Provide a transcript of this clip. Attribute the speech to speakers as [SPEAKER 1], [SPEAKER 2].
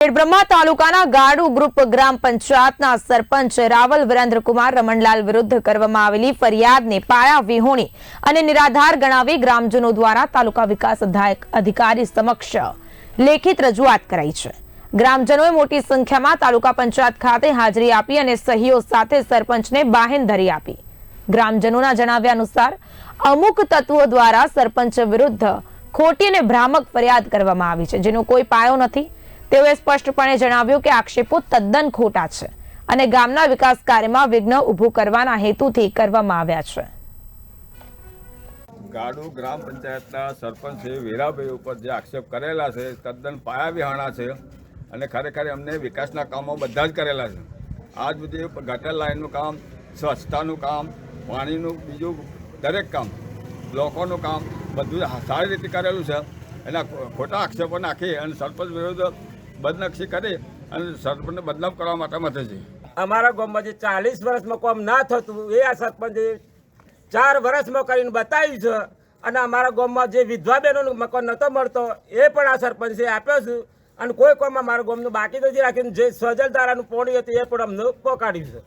[SPEAKER 1] ખેડબ્રહ્મા તાલુકાના ગાડુ ગ્રુપ ગ્રામ પંચાયતના સરપંચ રાવલ વિરેન્દ્રકુમાર રમણલાલ વિરુદ્ધ કરવામાં આવેલી ફરિયાદને પાયા વિહોણી અને નિરાધાર ગણાવી ગ્રામજનો દ્વારા તાલુકા વિકાસ અધિકારી સમક્ષ લેખિત રજૂઆત કરાઈ છે. ગ્રામજનોએ મોટી સંખ્યામાં તાલુકા પંચાયત ખાતે હાજરી આપી અને સહીઓ સાથે સરપંચને બાહેંધરી આપી. ગ્રામજનોના જણાવ્યા અનુસાર, અમુક તત્વો દ્વારા સરપંચ વિરુદ્ધ ખોટી અને ભ્રામક ફરિયાદ કરવામાં આવી છે, જેનો કોઈ પાયો નથી. તેઓએ સ્પષ્ટપણે જણાવ્યું કે આક્ષેપો તદ્દન ખોટા છે અને ગામના વિકાસ કાર્યમાં વિઘ્ન ઊભું કરવાના હેતુથી કરવામાં આવ્યા છે.
[SPEAKER 2] ગાડુ ગ્રામ પંચાયતના સરપંચ છે વેરાભાઈ ઉપર જે આક્ષેપ કરેલા છે, તદ્દન પાયા વિહાણા છે અને ખરેખર એમને વિકાસના કામો બધા જ કરેલા છે. આજ સુધી ગટર લાઇનનું કામ, સ્વચ્છતાનું કામ, પાણીનું બીજું દરેક કામ, લોકોનું કામ બધું સારી રીતે કરેલું છે. એના ખોટા આક્ષેપો નાખી અને સરપંચ વિરુદ્ધ બદનક્ષી કરી અને સરપંચને બદનામ કરવા માટે મથે છે
[SPEAKER 3] અમારા ગામમાં જે ચાલીસ વર્ષમાં કોમ ના થતું, એ આ સરપંચે ચાર વર્ષમાં કરીને બતાવ્યું છે. અને અમારા ગામમાં જે વિધવા બહેનોનું મકાન નહોતો મળતો, એ પણ આ સરપંચે આપ્યો છે. અને કોઈ કોમ અમારા ગામનું બાકી નથી રાખ્યું. જે સજલ ધારાનું પોણી હતું એ પણ અમને પોકાડ્યું છે.